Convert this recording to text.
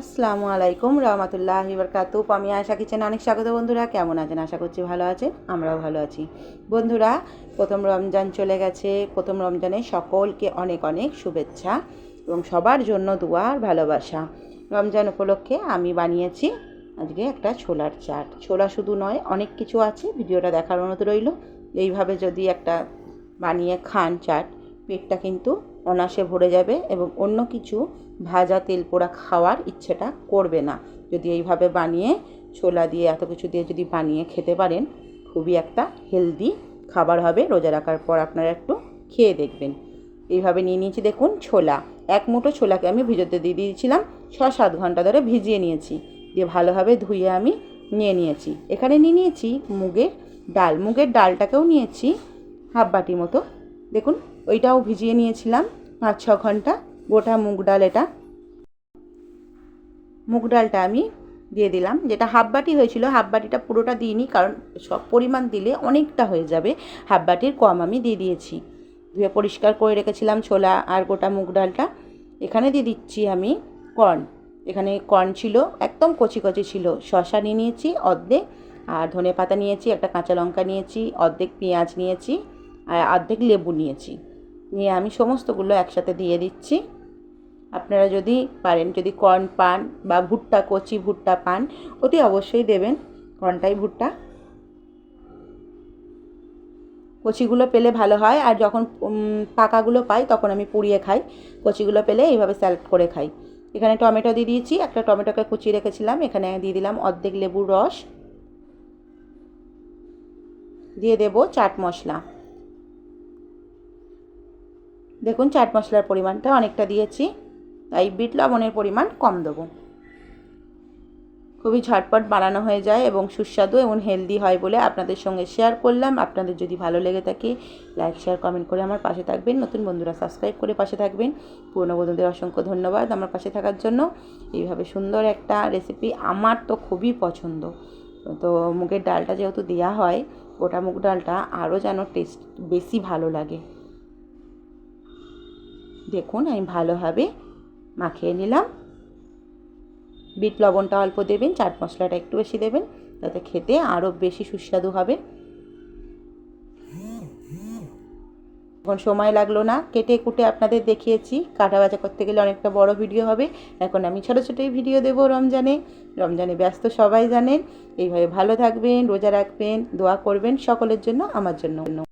আসসালামু আলাইকুম, রহমতুল্লাহ বরকাতু আমি আশা কিচেন অনেক স্বাগত বন্ধুরা। কেমন আছেন? আশা করছি ভালো আছেন। আমরাও ভালো আছি। বন্ধুরা, প্রথম রমজান চলে গেছে। প্রথম রমজানে সকলকে অনেক অনেক শুভেচ্ছা এবং সবার জন্য দোয়া আর ভালোবাসা। রমজান উপলক্ষে আমি বানিয়েছি আজকে একটা ছোলার চাট। ছোলা শুধু নয়, অনেক কিছু আছে। ভিডিওটা দেখার অনুরোধ রইল। এইভাবে যদি একটা বানিয়ে খান চাট, পেটটা কিন্তু অনাসে ভরে যাবে এবং অন্য কিছু ভাজা তেল পোড়া খাওয়ার ইচ্ছেটা করবে না। যদি এইভাবে বানিয়ে ছোলা দিয়ে এত কিছু দিয়ে যদি বানিয়ে খেতে পারেন, খুবই একটা হেলদি খাবার হবে। রোজা রাখার পর আপনারা একটু খেয়ে দেখবেন। এইভাবে নিয়ে নিয়েছি দেখুন ছোলা। এক মুঠো ছোলাকে আমি ভিজোতে দিয়ে দিয়েছিলাম ছ সাত ঘণ্টা ধরে ভিজিয়ে নিয়েছি। দিয়ে ভালোভাবে ধুয়ে আমি নিয়ে নিয়েছি। এখানে নিয়ে নিয়েছি মুগের ডাল। মুগের ডালটাকেও নিয়েছি হাফ বাটি মতো। দেখুন, ওইটাও ভিজিয়ে নিয়েছিলাম। পাঁচ, ছ ঘণ্টা গোটা মুগ ডাল এটা। মুগ ডালটা আমি দিয়ে দিলাম। যেটা হাফ বাটি হয়েছিল হাফ বাটিটা পুরোটা দিইনি, কারণ সব পরিমাণ দিলে অনেকটা হয়ে যাবে। হাফ বাটির কম আমি দিয়ে দিয়েছি। ধুয়ে পরিষ্কার করে রেখেছিলাম ছোলা আর গোটা মুগ ডালটা। এখানে দিয়ে দিচ্ছি আমি কর্ন। এখানে কর্ন ছিল, একদম কচি কচি ছিল। শশা নিয়ে নিয়েছি অর্ধেক, আর ধনে পাতা নিয়েছি, একটা কাঁচা লঙ্কা নিয়েছি, অর্ধেক পেঁয়াজ নিয়েছি, আর অর্ধেক লেবু নিয়েছি। নিয়ে আমি সমস্তগুলো একসাথে দিয়ে দিচ্ছি। আপনারা যদি পারেন, যদি কর্ন পান বা ভুট্টা, কচি ভুট্টা পান, অতি অবশ্যই দেবেন কর্নটাই ভুট্টা। কচিগুলো পেলে ভালো হয়, আর যখন পাকাগুলো পাই তখন আমি পুড়িয়ে খাই। কচিগুলো পেলে এইভাবে স্যালাড করে খাই। এখানে টমেটো দিয়ে দিয়েছি, একটা টমেটোকে কুচিয়ে রেখেছিলাম, এখানে দিয়ে দিলাম অর্ধেক লেবুর রস। দিয়ে দেব চাট মশলা। দেখুন, চাট মশলার পরিমাণটা অনেকটা দিয়েছি, তাই বিট লবণের পরিমাণ কম দেবো। খুবই ঝটপট বানানো হয়ে যায় এবং সুস্বাদু এবং হেলদি হয় বলে আপনাদের সঙ্গে শেয়ার করলাম। আপনাদের যদি ভালো লেগে থাকে, লাইক, শেয়ার, কমেন্ট করে আমার পাশে থাকবেন। নতুন বন্ধুরা সাবস্ক্রাইব করে পাশে থাকবেন। পুরনো বন্ধুদের অসংখ্য ধন্যবাদ আমার পাশে থাকার জন্য। এইভাবে সুন্দর একটা রেসিপি আমার তো খুবই পছন্দ। তো মুগের ডালটা যেহেতু দেওয়া হয়, গোটা মুগ ডালটা আরও যেন টেস্ট বেশি ভালো লাগে। দেখুন, আমি ভালোভাবে মাখিয়ে নিলাম। বিট লবণটা অল্প দেবেন, চাট মশলাটা একটু বেশি দেবেন, তাতে খেতে আরও বেশি সুস্বাদু হবে। এখন সময় লাগল না, কেটে কুটে আপনাদের দেখিয়েছি, কাটা বাজা করতে গেলে অনেকটা বড় ভিডিও হবে। এখন আমি ছোটো ছোটোই ভিডিও দেবো রমজানে। রমজানে ব্যস্ত সবাই জানেন, এইভাবে ভালো থাকবেন, রোজা রাখবেন, দোয়া করবেন সকলের জন্য, আমার জন্য।